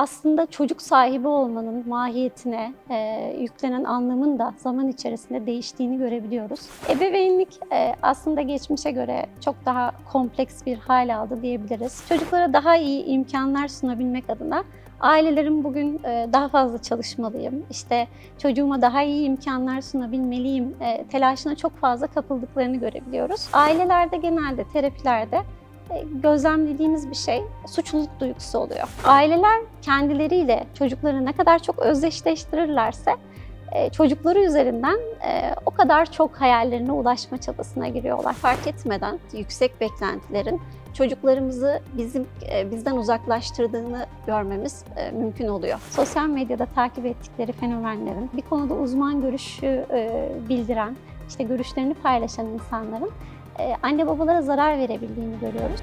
aslında çocuk sahibi olmanın mahiyetine e, yüklenen anlamın da zaman içerisinde değiştiğini görebiliyoruz. Ebeveynlik e, aslında geçmişe göre çok daha kompleks bir hal aldı diyebiliriz. Çocuklara daha iyi imkanlar sunabilmek adına ailelerin bugün e, daha fazla çalışmalıyım, işte çocuğuma daha iyi imkanlar sunabilmeliyim e, telaşına çok fazla kapıldıklarını görebiliyoruz. Ailelerde genelde terapilerde gözlemlediğimiz bir şey suçluluk duygusu oluyor. Aileler kendileriyle çocukları ne kadar çok özdeşleştirirlerse e, çocukları üzerinden e, o kadar çok hayallerine ulaşma çabasına giriyorlar. Fark etmeden yüksek beklentilerin çocuklarımızı bizim e, bizden uzaklaştırdığını görmemiz e, mümkün oluyor. Sosyal medyada takip ettikleri fenomenlerin bir konuda uzman görüşü e, bildiren, işte görüşlerini paylaşan insanların e, anne babalara zarar verebildiğini görüyoruz.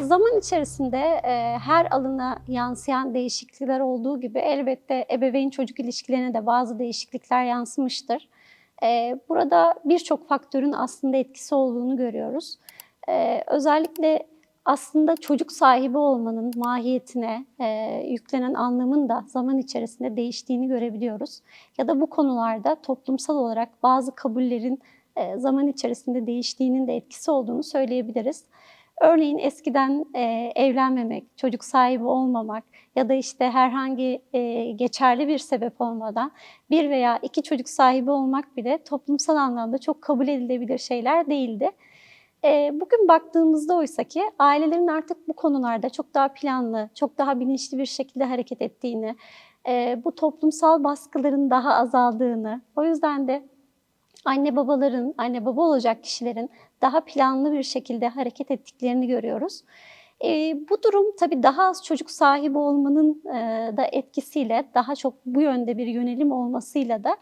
Zaman içerisinde e, her alana yansıyan değişiklikler olduğu gibi elbette ebeveyn çocuk ilişkilerine de bazı değişiklikler yansımıştır. E, burada birçok faktörün aslında etkisi olduğunu görüyoruz. E, özellikle aslında çocuk sahibi olmanın mahiyetine e, yüklenen anlamın da zaman içerisinde değiştiğini görebiliyoruz. Ya da bu konularda toplumsal olarak bazı kabullerin e, zaman içerisinde değiştiğinin de etkisi olduğunu söyleyebiliriz. Örneğin eskiden e, evlenmemek, çocuk sahibi olmamak ya da işte herhangi e, geçerli bir sebep olmadan bir veya iki çocuk sahibi olmak bile toplumsal anlamda çok kabul edilebilir şeyler değildi. E, bugün baktığımızda oysa ki ailelerin artık bu konularda çok daha planlı, çok daha bilinçli bir şekilde hareket ettiğini, e, bu toplumsal baskıların daha azaldığını, o yüzden de anne babaların, anne baba olacak kişilerin daha planlı bir şekilde hareket ettiklerini görüyoruz. E, bu durum tabii daha az çocuk sahibi olmanın e, da etkisiyle, daha çok bu yönde bir yönelim olmasıyla da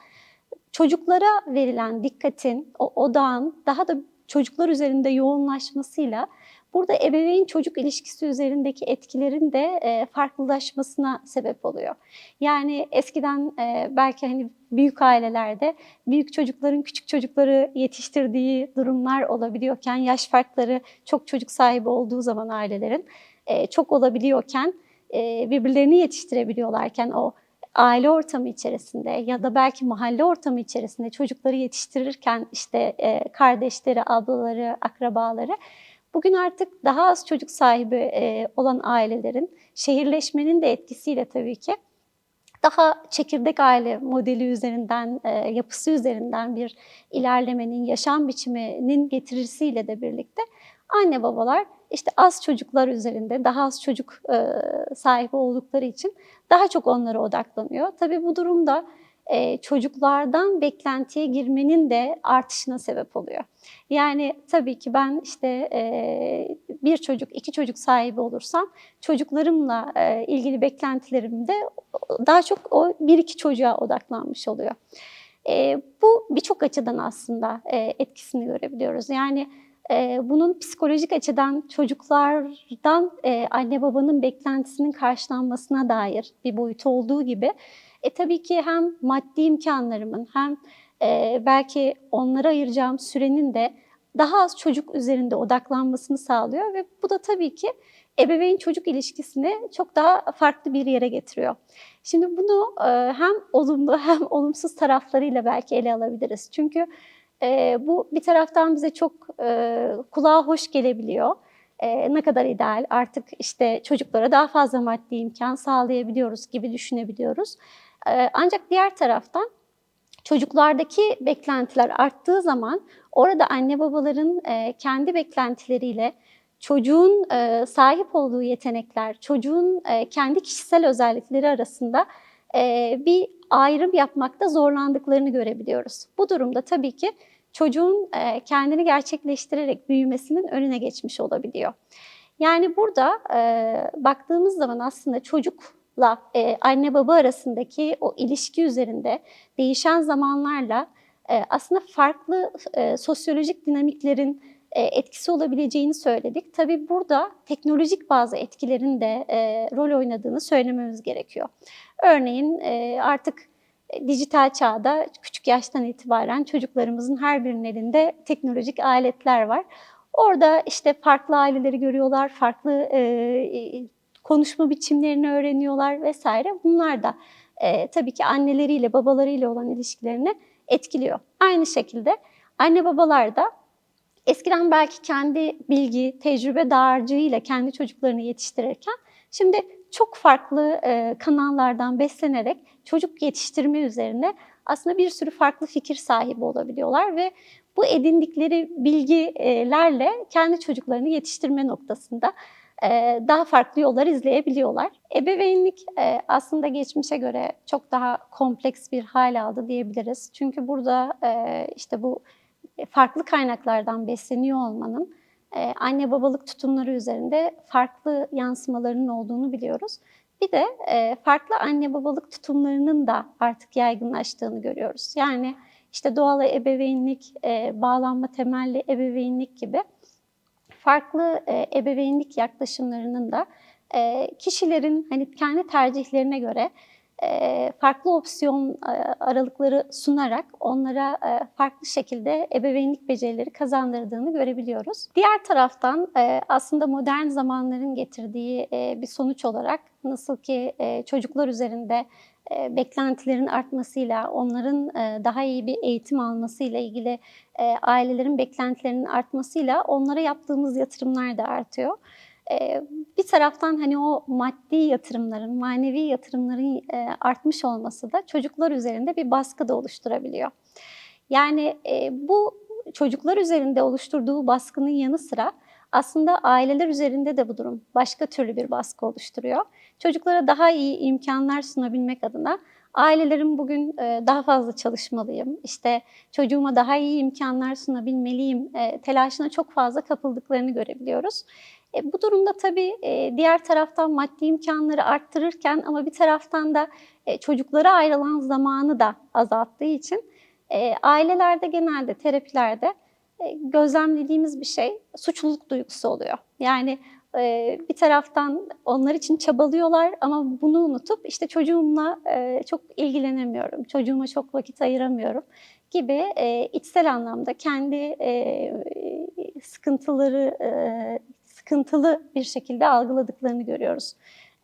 çocuklara verilen dikkatin, o odağın daha da çocuklar üzerinde yoğunlaşmasıyla burada ebeveyn çocuk ilişkisi üzerindeki etkilerin de e, farklılaşmasına sebep oluyor. Yani eskiden e, belki hani büyük ailelerde büyük çocukların küçük çocukları yetiştirdiği durumlar olabiliyorken yaş farkları çok çocuk sahibi olduğu zaman ailelerin e, çok olabiliyorken e, birbirlerini yetiştirebiliyorlarken o aile ortamı içerisinde ya da belki mahalle ortamı içerisinde çocukları yetiştirirken işte e, kardeşleri, ablaları, akrabaları bugün artık daha az çocuk sahibi e, olan ailelerin şehirleşmenin de etkisiyle tabii ki daha çekirdek aile modeli üzerinden, e, yapısı üzerinden bir ilerlemenin, yaşam biçiminin getirisiyle de birlikte anne babalar işte az çocuklar üzerinde daha az çocuk e, sahibi oldukları için daha çok onlara odaklanıyor. Tabii bu durumda e, çocuklardan beklentiye girmenin de artışına sebep oluyor. Yani tabii ki ben işte e, bir çocuk, iki çocuk sahibi olursam çocuklarımla e, ilgili beklentilerim de daha çok o bir iki çocuğa odaklanmış oluyor. E, bu birçok açıdan aslında e, etkisini görebiliyoruz. Yani e, bunun psikolojik açıdan çocuklardan e, anne babanın beklentisinin karşılanmasına dair bir boyutu olduğu gibi e, tabii ki hem maddi imkanlarımın hem e, belki onlara ayıracağım sürenin de daha az çocuk üzerinde odaklanmasını sağlıyor ve bu da tabii ki ebeveyn çocuk ilişkisini çok daha farklı bir yere getiriyor. Şimdi bunu hem olumlu hem olumsuz taraflarıyla belki ele alabiliriz. Çünkü e, bu bir taraftan bize çok e, kulağa hoş gelebiliyor. E, ne kadar ideal artık işte çocuklara daha fazla maddi imkan sağlayabiliyoruz gibi düşünebiliyoruz. E, ancak diğer taraftan çocuklardaki beklentiler arttığı zaman orada anne babaların e, kendi beklentileriyle çocuğun e, sahip olduğu yetenekler, çocuğun e, kendi kişisel özellikleri arasında e, bir ayrım yapmakta zorlandıklarını görebiliyoruz. Bu durumda tabii ki çocuğun e, kendini gerçekleştirerek büyümesinin önüne geçmiş olabiliyor. Yani burada e, baktığımız zaman aslında çocukla e, anne baba arasındaki o ilişki üzerinde değişen zamanlarla e, aslında farklı sosyolojik dinamiklerin etkisi olabileceğini söyledik. Tabii burada teknolojik bazı etkilerin de rol oynadığını söylememiz gerekiyor. Örneğin artık dijital çağda küçük yaştan itibaren çocuklarımızın her birinin elinde teknolojik aletler var. Orada işte farklı aileleri görüyorlar, farklı e, e, konuşma biçimlerini öğreniyorlar vesaire. Bunlar da e, tabii ki anneleriyle, babalarıyla olan ilişkilerini etkiliyor. Aynı şekilde anne babalar da eskiden belki kendi bilgi, tecrübe dağarcığıyla kendi çocuklarını yetiştirirken şimdi çok farklı e, kanallardan beslenerek çocuk yetiştirme üzerine aslında bir sürü farklı fikir sahibi olabiliyorlar ve bu edindikleri bilgilerle kendi çocuklarını yetiştirme noktasında e, daha farklı yollar izleyebiliyorlar. Ebeveynlik e, aslında geçmişe göre çok daha kompleks bir hal aldı diyebiliriz. Çünkü burada işte bu farklı kaynaklardan besleniyor olmanın anne babalık tutumları üzerinde farklı yansımalarının olduğunu biliyoruz. Bir de farklı anne babalık tutumlarının da artık yaygınlaştığını görüyoruz. Yani işte doğal ebeveynlik, bağlanma temelli ebeveynlik gibi farklı ebeveynlik yaklaşımlarının da kişilerin hani kendi tercihlerine göre farklı opsiyon aralıkları sunarak onlara farklı şekilde ebeveynlik becerileri kazandırdığını görebiliyoruz. Diğer taraftan aslında modern zamanların getirdiği bir sonuç olarak nasıl ki çocuklar üzerinde beklentilerin artmasıyla, onların daha iyi bir eğitim almasıyla ilgili ailelerin beklentilerinin artmasıyla onlara yaptığımız yatırımlar da artıyor. Bir taraftan hani o maddi yatırımların, manevi yatırımların artmış olması da çocuklar üzerinde bir baskı da oluşturabiliyor. Yani bu çocuklar üzerinde oluşturduğu baskının yanı sıra aslında aileler üzerinde de bu durum başka türlü bir baskı oluşturuyor. Çocuklara daha iyi imkanlar sunabilmek adına ailelerin bugün daha fazla çalışmalıyım, işte çocuğuma daha iyi imkanlar sunabilmeliyim telaşına çok fazla kapıldıklarını görebiliyoruz. E, bu durumda tabii e, diğer taraftan maddi imkanları arttırırken ama bir taraftan da e, çocuklara ayrılan zamanı da azalttığı için e, ailelerde genelde terapilerde e, gözlemlediğimiz bir şey suçluluk duygusu oluyor. Yani e, bir taraftan onlar için çabalıyorlar ama bunu unutup işte çocuğumla e, çok ilgilenemiyorum, çocuğuma çok vakit ayıramıyorum gibi e, içsel anlamda kendi e, sıkıntıları e, sıkıntılı bir şekilde algıladıklarını görüyoruz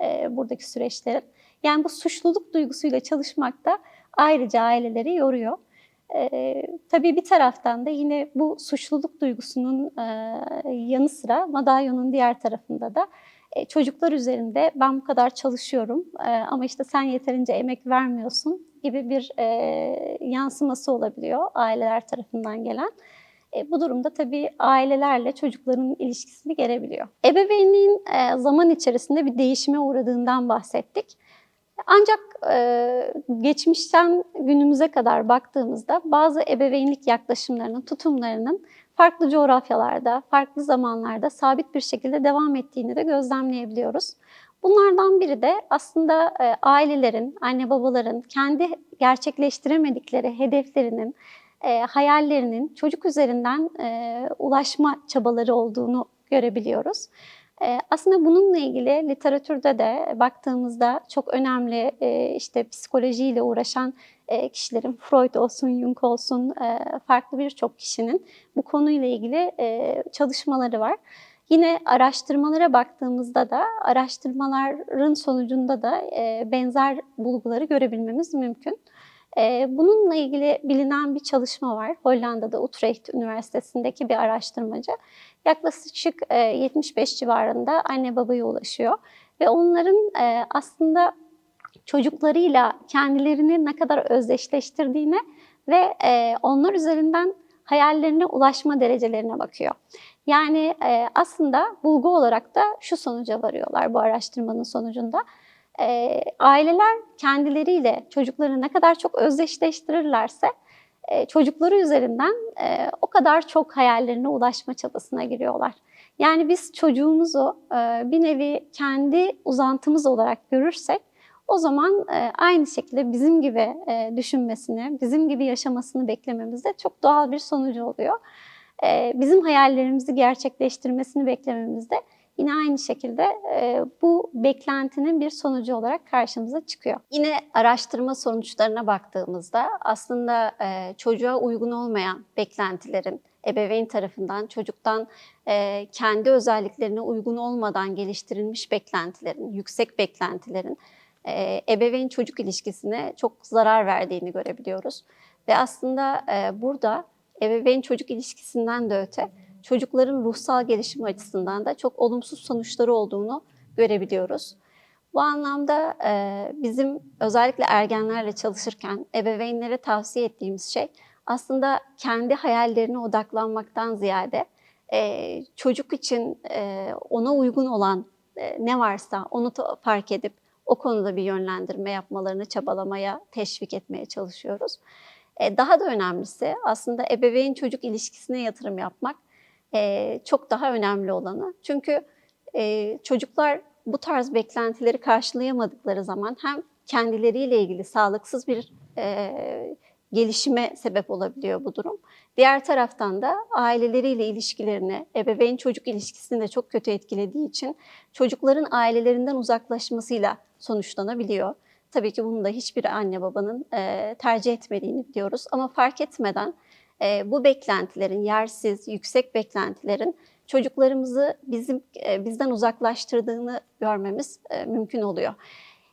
e, buradaki süreçlerin. Yani bu suçluluk duygusuyla çalışmak da ayrıca aileleri yoruyor. E, tabii bir taraftan da yine bu suçluluk duygusunun e, yanı sıra madalyonun diğer tarafında da e, çocuklar üzerinde ben bu kadar çalışıyorum e, ama işte sen yeterince emek vermiyorsun gibi bir e, yansıması olabiliyor aileler tarafından gelen. E, bu durumda tabii ailelerle çocukların ilişkisini gerebiliyor. Ebeveynliğin e, zaman içerisinde bir değişime uğradığından bahsettik. Ancak e, geçmişten günümüze kadar baktığımızda bazı ebeveynlik yaklaşımlarının, tutumlarının farklı coğrafyalarda, farklı zamanlarda sabit bir şekilde devam ettiğini de gözlemleyebiliyoruz. Bunlardan biri de aslında e, ailelerin, anne babaların kendi gerçekleştiremedikleri hedeflerinin, e, hayallerinin çocuk üzerinden e, ulaşma çabaları olduğunu görebiliyoruz. E, aslında bununla ilgili literatürde de baktığımızda çok önemli e, işte psikolojiyle uğraşan e, kişilerin, Freud olsun, Jung olsun, e, farklı birçok kişinin bu konuyla ilgili e, çalışmaları var. Yine araştırmalara baktığımızda da araştırmaların sonucunda da e, benzer bulguları görebilmemiz mümkün. Bununla ilgili bilinen bir çalışma var. Hollanda'da Utrecht Üniversitesi'ndeki bir araştırmacı. Yaklaşık 75 e, civarında anne babaya ulaşıyor. Ve onların aslında çocuklarıyla kendilerini ne kadar özdeşleştirdiğine ve onlar üzerinden hayallerine ulaşma derecelerine bakıyor. Yani aslında bulgu olarak da şu sonuca varıyorlar bu araştırmanın sonucunda e, aileler kendileriyle çocukları ne kadar çok özdeşleştirirlerse e, çocukları üzerinden e, o kadar çok hayallerine ulaşma çabasına giriyorlar. Yani biz çocuğumuzu e, bir nevi kendi uzantımız olarak görürsek o zaman e, aynı şekilde bizim gibi e, düşünmesini, bizim gibi yaşamasını beklememiz de çok doğal bir sonucu oluyor. E, bizim hayallerimizi gerçekleştirmesini beklememiz de yine aynı şekilde e, bu beklentinin bir sonucu olarak karşımıza çıkıyor. Yine araştırma sonuçlarına baktığımızda aslında e, çocuğa uygun olmayan beklentilerin ebeveyn tarafından çocuktan e, kendi özelliklerine uygun olmadan geliştirilmiş beklentilerin, yüksek beklentilerin e, ebeveyn çocuk ilişkisine çok zarar verdiğini görebiliyoruz. Ve aslında e, burada ebeveyn çocuk ilişkisinden de öte çocukların ruhsal gelişimi açısından da çok olumsuz sonuçları olduğunu görebiliyoruz. Bu anlamda e, bizim özellikle ergenlerle çalışırken ebeveynlere tavsiye ettiğimiz şey aslında kendi hayallerine odaklanmaktan ziyade e, çocuk için e, ona uygun olan ne varsa onu fark edip o konuda bir yönlendirme yapmalarını çabalamaya, teşvik etmeye çalışıyoruz. Daha da önemlisi aslında ebeveyn çocuk ilişkisine yatırım yapmak çok daha önemli olanı. Çünkü çocuklar bu tarz beklentileri karşılayamadıkları zaman hem kendileriyle ilgili sağlıksız bir gelişime sebep olabiliyor bu durum. Diğer taraftan da aileleriyle ilişkilerini, ebeveyn çocuk ilişkisini de çok kötü etkilediği için çocukların ailelerinden uzaklaşmasıyla sonuçlanabiliyor. Tabii ki bunu da hiçbir anne babanın e, tercih etmediğini biliyoruz ama fark etmeden e, bu beklentilerin, yersiz, yüksek beklentilerin çocuklarımızı bizim e, bizden uzaklaştırdığını görmemiz e, mümkün oluyor.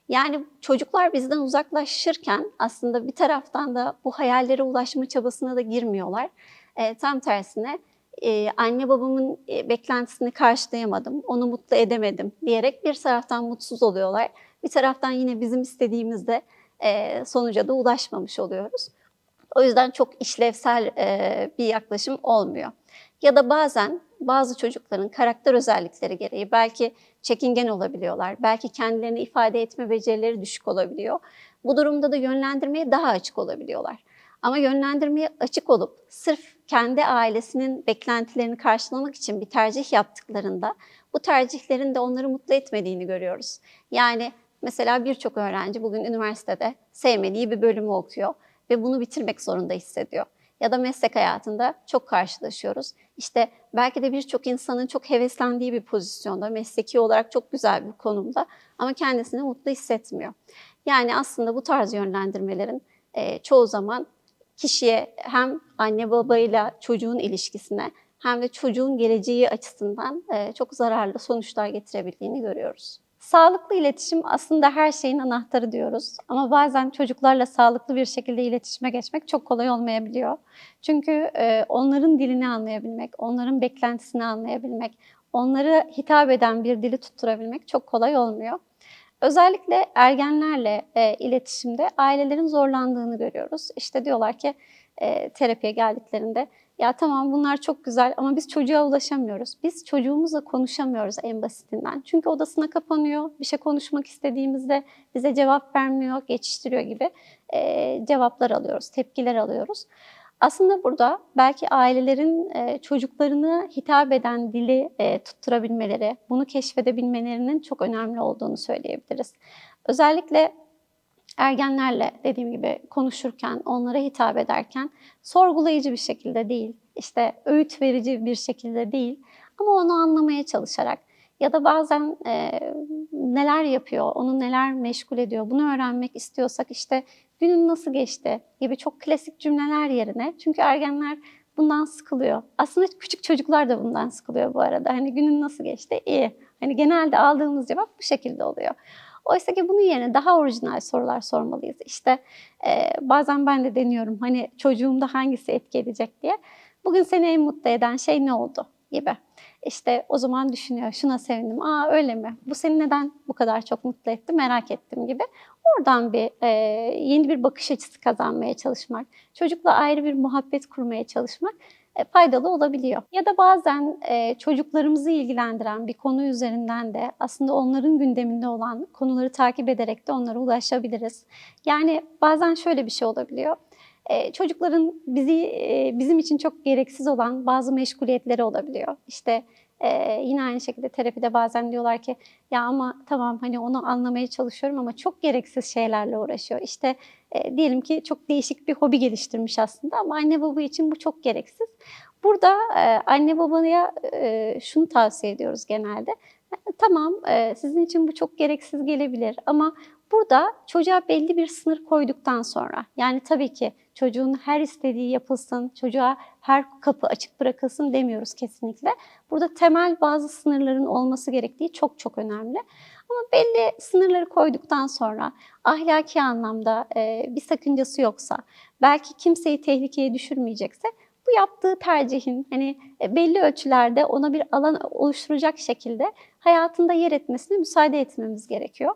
Yani çocuklar bizden uzaklaşırken aslında bir taraftan da bu hayallere ulaşma çabasına da girmiyorlar. E, tam tersine e, anne babamın e, beklentisini karşılayamadım, onu mutlu edemedim diyerek bir taraftan mutsuz oluyorlar. Bir taraftan yine bizim istediğimizde e, sonuca da ulaşmamış oluyoruz. O yüzden çok işlevsel e, bir yaklaşım olmuyor. Ya da bazen bazı çocukların karakter özellikleri gereği belki çekingen olabiliyorlar, belki kendilerini ifade etme becerileri düşük olabiliyor. Bu durumda da yönlendirmeye daha açık olabiliyorlar. Ama yönlendirmeye açık olup sırf kendi ailesinin beklentilerini karşılamak için bir tercih yaptıklarında bu tercihlerin de onları mutlu etmediğini görüyoruz. Yani mesela birçok öğrenci bugün üniversitede sevmediği bir bölümü okuyor ve bunu bitirmek zorunda hissediyor. Ya da meslek hayatında çok karşılaşıyoruz. İşte belki de birçok insanın çok heveslendiği bir pozisyonda, mesleki olarak çok güzel bir konumda ama kendisini mutlu hissetmiyor. Yani aslında bu tarz yönlendirmelerin e, çoğu zaman kişiye hem anne babayla çocuğun ilişkisine hem de çocuğun geleceği açısından e, çok zararlı sonuçlar getirebildiğini görüyoruz. Sağlıklı iletişim aslında her şeyin anahtarı diyoruz. Ama bazen çocuklarla sağlıklı bir şekilde iletişime geçmek çok kolay olmayabiliyor. Çünkü e, onların dilini anlayabilmek, onların beklentisini anlayabilmek, onlara hitap eden bir dili tutturabilmek çok kolay olmuyor. Özellikle ergenlerle e, iletişimde ailelerin zorlandığını görüyoruz. İşte diyorlar ki e, terapiye geldiklerinde ya tamam bunlar çok güzel ama biz çocuğa ulaşamıyoruz. Biz çocuğumuzla konuşamıyoruz en basitinden. Çünkü odasına kapanıyor, bir şey konuşmak istediğimizde bize cevap vermiyor, geçiştiriyor gibi e, cevaplar alıyoruz, tepkiler alıyoruz. Aslında burada belki ailelerin çocuklarını hitap eden dili tutturabilmeleri, bunu keşfedebilmelerinin çok önemli olduğunu söyleyebiliriz. Özellikle ergenlerle dediğim gibi konuşurken, onlara hitap ederken sorgulayıcı bir şekilde değil, işte öğüt verici bir şekilde değil ama onu anlamaya çalışarak ya da bazen e, neler yapıyor, onu neler meşgul ediyor bunu öğrenmek istiyorsak işte günün nasıl geçti gibi çok klasik cümleler yerine çünkü ergenler bundan sıkılıyor. Aslında küçük çocuklar da bundan sıkılıyor bu arada. Hani günün nasıl geçti? İyi. Hani genelde aldığımız cevap bu şekilde oluyor. Oysa ki bunun yerine daha orijinal sorular sormalıyız. İşte e, bazen ben de deniyorum hani çocuğumda hangisi etki edecek diye. Bugün seni en mutlu eden şey ne oldu gibi. İşte o zaman düşünüyor, şuna sevindim, aa öyle mi? Bu seni neden bu kadar çok mutlu etti, merak ettim gibi. Oradan bir e, yeni bir bakış açısı kazanmaya çalışmak, çocukla ayrı bir muhabbet kurmaya çalışmak faydalı olabiliyor. Ya da bazen e, çocuklarımızı ilgilendiren bir konu üzerinden de aslında onların gündeminde olan konuları takip ederek de onlara ulaşabiliriz. Yani bazen şöyle bir şey olabiliyor. E, çocukların bizi e, bizim için çok gereksiz olan bazı meşguliyetleri olabiliyor. İşte yine aynı şekilde terapide bazen diyorlar ki ya ama tamam hani onu anlamaya çalışıyorum ama çok gereksiz şeylerle uğraşıyor. İşte e, diyelim ki çok değişik bir hobi geliştirmiş aslında ama anne baba için bu çok gereksiz. Burada e, anne babaya e, şunu tavsiye ediyoruz genelde. Tamam, eee, sizin için bu çok gereksiz gelebilir ama burada çocuğa belli bir sınır koyduktan sonra, yani tabii ki çocuğun her istediği yapılsın, çocuğa her kapı açık bırakılsın demiyoruz kesinlikle. Burada temel bazı sınırların olması gerektiği çok çok önemli. Ama belli sınırları koyduktan sonra ahlaki anlamda eee, bir sakıncası yoksa, belki kimseyi tehlikeye düşürmeyecekse bu yaptığı tercihin hani e, belli ölçülerde ona bir alan oluşturacak şekilde hayatında yer etmesine müsaade etmemiz gerekiyor.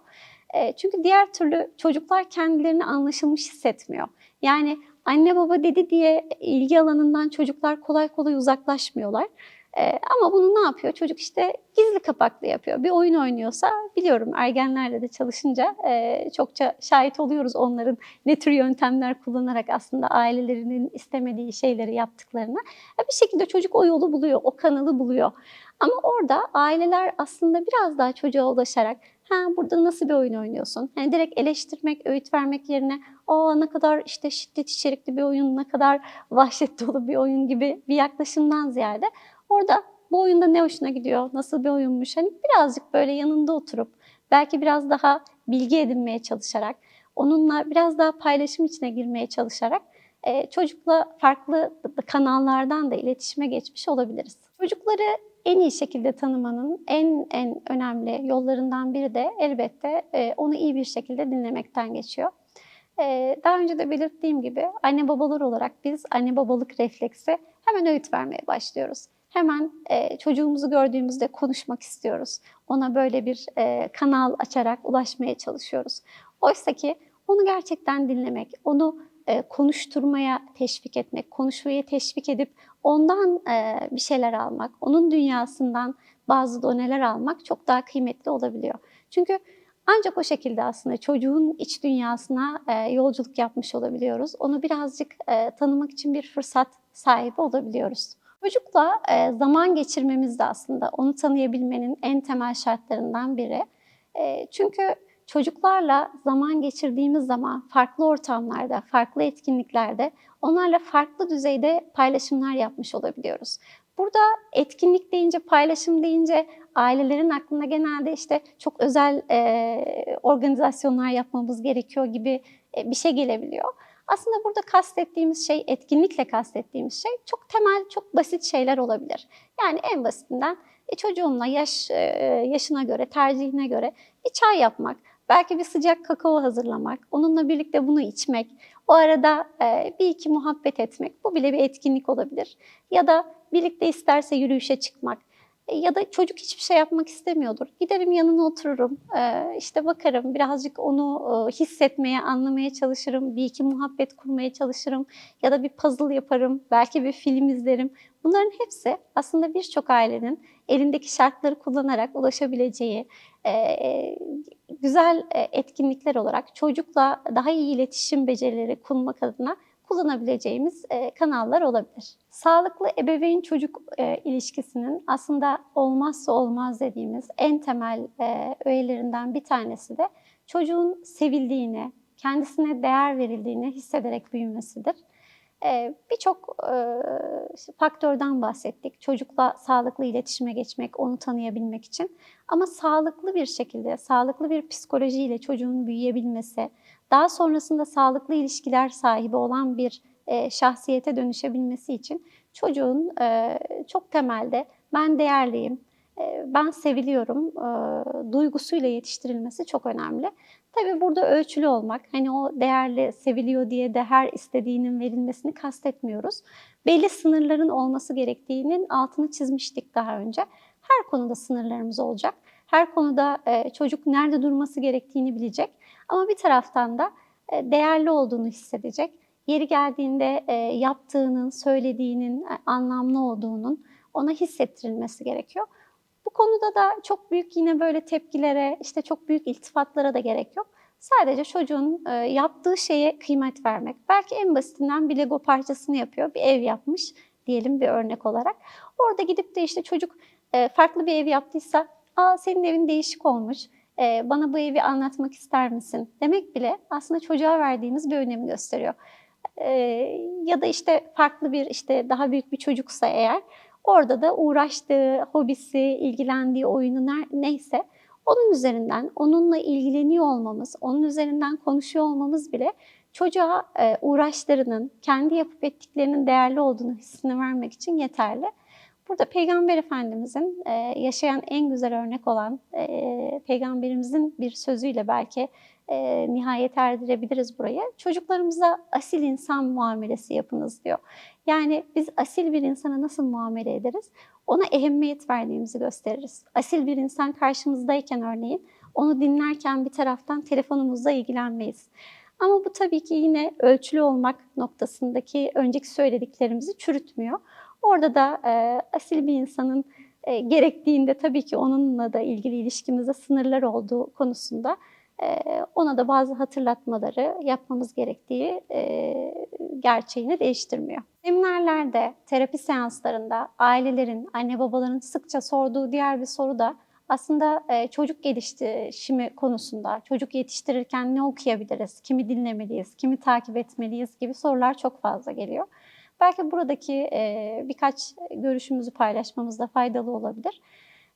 E, Çünkü diğer türlü çocuklar kendilerini anlaşılmış hissetmiyor. Yani anne baba dedi diye ilgi alanından çocuklar kolay kolay uzaklaşmıyorlar. E, ama bunu ne yapıyor? Çocuk işte gizli kapaklı yapıyor. Bir oyun oynuyorsa biliyorum ergenlerle de çalışınca e, çokça şahit oluyoruz onların ne tür yöntemler kullanarak aslında ailelerinin istemediği şeyleri yaptıklarını. E, Bir şekilde çocuk o yolu buluyor, o kanalı buluyor. Ama orada aileler aslında biraz daha çocuğa ulaşarak ha burada nasıl bir oyun oynuyorsun? Yani direkt eleştirmek, öğüt vermek yerine o ne kadar işte şiddet içerikli bir oyun, ne kadar vahşet dolu bir oyun gibi bir yaklaşımdan ziyade orada bu oyunda ne hoşuna gidiyor, nasıl bir oyunmuş? Hani birazcık böyle yanında oturup belki biraz daha bilgi edinmeye çalışarak, onunla biraz daha paylaşım içine girmeye çalışarak e, çocukla farklı kanallardan da iletişime geçmiş olabiliriz. Çocukları en iyi şekilde tanımanın en en önemli yollarından biri de elbette e, onu iyi bir şekilde dinlemekten geçiyor. E, Daha önce de belirttiğim gibi anne babalar olarak biz anne babalık refleksi hemen öğüt vermeye başlıyoruz. Hemen e, çocuğumuzu gördüğümüzde konuşmak istiyoruz. Ona böyle bir e, kanal açarak ulaşmaya çalışıyoruz. Oysa ki onu gerçekten dinlemek, onu e, konuşturmaya teşvik etmek, konuşmaya teşvik edip ondan e, bir şeyler almak, onun dünyasından bazı doneler almak çok daha kıymetli olabiliyor. Çünkü ancak o şekilde aslında çocuğun iç dünyasına e, yolculuk yapmış olabiliyoruz. Onu birazcık e, tanımak için bir fırsat sahibi olabiliyoruz. Çocukla e, zaman geçirmemiz de aslında onu tanıyabilmenin en temel şartlarından biri. E, çünkü çocuklarla zaman geçirdiğimiz zaman farklı ortamlarda, farklı etkinliklerde onlarla farklı düzeyde paylaşımlar yapmış olabiliyoruz. Burada etkinlik deyince, paylaşım deyince ailelerin aklına genelde işte çok özel e, organizasyonlar yapmamız gerekiyor gibi e, bir şey gelebiliyor. Aslında burada kastettiğimiz şey, etkinlikle kastettiğimiz şey çok temel, çok basit şeyler olabilir. Yani en basitinden e, çocuğumla yaş e, yaşına göre, tercihine göre bir çay yapmak, belki bir sıcak kakao hazırlamak, onunla birlikte bunu içmek, o arada e, bir iki muhabbet etmek, bu bile bir etkinlik olabilir. Ya da birlikte isterse yürüyüşe çıkmak. E, Ya da çocuk hiçbir şey yapmak istemiyordur. Giderim yanına otururum, e, işte bakarım, birazcık onu e, hissetmeye, anlamaya çalışırım, bir iki muhabbet kurmaya çalışırım ya da bir puzzle yaparım, belki bir film izlerim. Bunların hepsi aslında birçok ailenin elindeki şartları kullanarak ulaşabileceği güzel etkinlikler olarak çocukla daha iyi iletişim becerileri kurmak adına kullanabileceğimiz e, kanallar olabilir. Sağlıklı ebeveyn çocuk e, ilişkisinin aslında olmazsa olmaz dediğimiz en temel e, öğelerinden bir tanesi de çocuğun sevildiğini, kendisine değer verildiğini hissederek büyümesidir. Birçok faktörden bahsettik. Çocukla sağlıklı iletişime geçmek, onu tanıyabilmek için. Ama sağlıklı bir şekilde, sağlıklı bir psikolojiyle çocuğun büyüyebilmesi, daha sonrasında sağlıklı ilişkiler sahibi olan bir e, şahsiyete dönüşebilmesi için çocuğun e, çok temelde ben değerliyim, e, ben seviliyorum e, duygusuyla yetiştirilmesi çok önemli. Tabii burada ölçülü olmak, hani o değerli, seviliyor diye de her istediğinin verilmesini kastetmiyoruz. Belli sınırların olması gerektiğinin altını çizmiştik daha önce. Her konuda sınırlarımız olacak. Her konuda e, çocuk nerede durması gerektiğini bilecek. Ama bir taraftan da e, değerli olduğunu hissedecek. Yeri geldiğinde e, yaptığının, söylediğinin e, anlamlı olduğunun ona hissettirilmesi gerekiyor. Bu konuda da çok büyük yine böyle tepkilere, işte çok büyük iltifatlara da gerek yok. Sadece çocuğun yaptığı şeye kıymet vermek. Belki en basitinden bir Lego parçasını yapıyor, bir ev yapmış diyelim bir örnek olarak. Orada gidip de işte çocuk farklı bir ev yaptıysa, ''Aa senin evin değişik olmuş, e, bana bu evi anlatmak ister misin?'' demek bile aslında çocuğa verdiğimiz bir önemi gösteriyor. E, ya da işte farklı bir işte daha büyük bir çocuksa eğer Orada da uğraştığı, hobisi, ilgilendiği oyunu ner- neyse onun üzerinden onunla ilgileniyor olmamız, onun üzerinden konuşuyor olmamız bile çocuğa e, uğraşlarının, kendi yapıp ettiklerinin değerli olduğunu hissini vermek için yeterli. Burada Peygamber Efendimizin e, yaşayan en güzel örnek olan e, Peygamberimizin bir sözüyle belki e, nihayet erdirebiliriz burayı. Çocuklarımıza asil insan muamelesi yapınız diyor. Yani biz asil bir insana nasıl muamele ederiz? Ona ehemmiyet verdiğimizi gösteririz. Asil bir insan karşımızdayken örneğin onu dinlerken bir taraftan telefonumuzla ilgilenmeyiz. Ama bu tabii ki yine ölçülü olmak noktasındaki önceki söylediklerimizi çürütmüyor. Orada da e, asil bir insanın e, gerektiğinde tabii ki onunla da ilgili ilişkimizde sınırlar olduğu konusunda e, ona da bazı hatırlatmaları yapmamız gerektiği e, gerçeğini değiştirmiyor. Seminerlerde, terapi seanslarında ailelerin, anne babaların sıkça sorduğu diğer bir soru da aslında e, çocuk geliştirişimi konusunda, çocuk yetiştirirken ne okuyabiliriz, kimi dinlemeliyiz, kimi takip etmeliyiz gibi sorular çok fazla geliyor. Belki buradaki e, birkaç görüşümüzü paylaşmamızda faydalı olabilir.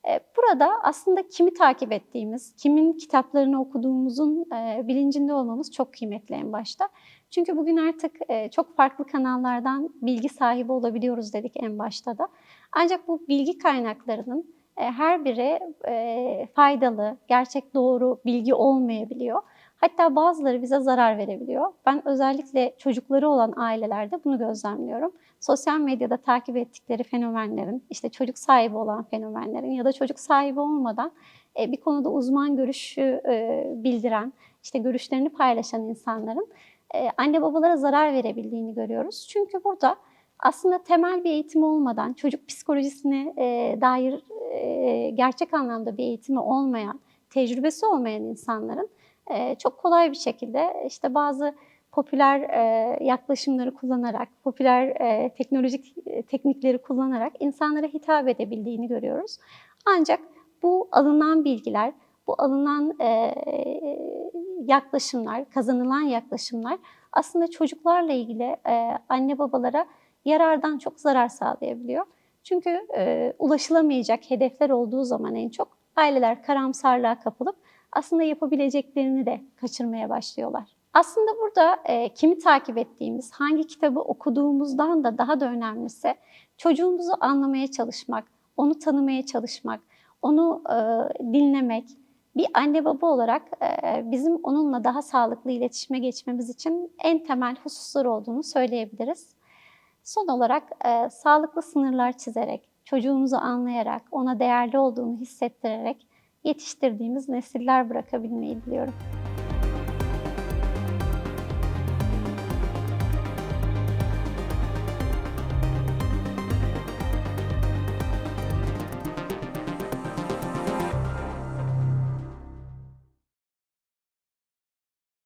E, Burada aslında kimi takip ettiğimiz, kimin kitaplarını okuduğumuzun e, bilincinde olmamız çok kıymetli en başta. Çünkü bugün artık e, çok farklı kanallardan bilgi sahibi olabiliyoruz dedik en başta da. Ancak bu bilgi kaynaklarının e, her biri e, faydalı, gerçek doğru bilgi olmayabiliyor. Hatta bazıları bize zarar verebiliyor. Ben özellikle çocukları olan ailelerde bunu gözlemliyorum. Sosyal medyada takip ettikleri fenomenlerin, işte çocuk sahibi olan fenomenlerin ya da çocuk sahibi olmadan e, bir konuda uzman görüşü e, bildiren, işte görüşlerini paylaşan insanların e, anne babalara zarar verebildiğini görüyoruz. Çünkü burada aslında temel bir eğitim olmadan, çocuk psikolojisine dair gerçek anlamda bir eğitimi olmayan, tecrübesi olmayan insanların e, çok kolay bir şekilde işte bazı popüler e, yaklaşımları kullanarak, popüler e, teknolojik e, teknikleri kullanarak insanlara hitap edebildiğini görüyoruz. Ancak bu alınan bilgiler, bu alınan e, yaklaşımlar, kazanılan yaklaşımlar aslında çocuklarla ilgili e, anne babalara yarardan çok zarar sağlayabiliyor. Çünkü e, ulaşılamayacak hedefler olduğu zaman en çok aileler karamsarlığa kapılıp aslında yapabileceklerini de kaçırmaya başlıyorlar. Aslında burada e, kimi takip ettiğimiz, hangi kitabı okuduğumuzdan da daha da önemlisi çocuğumuzu anlamaya çalışmak, onu tanımaya çalışmak, onu e, dinlemek. Bir anne baba olarak e, bizim onunla daha sağlıklı iletişime geçmemiz için en temel hususlar olduğunu söyleyebiliriz. Son olarak e, sağlıklı sınırlar çizerek, çocuğumuzu anlayarak, ona değerli olduğunu hissettirerek yetiştirdiğimiz nesiller bırakabilmeyi diliyorum.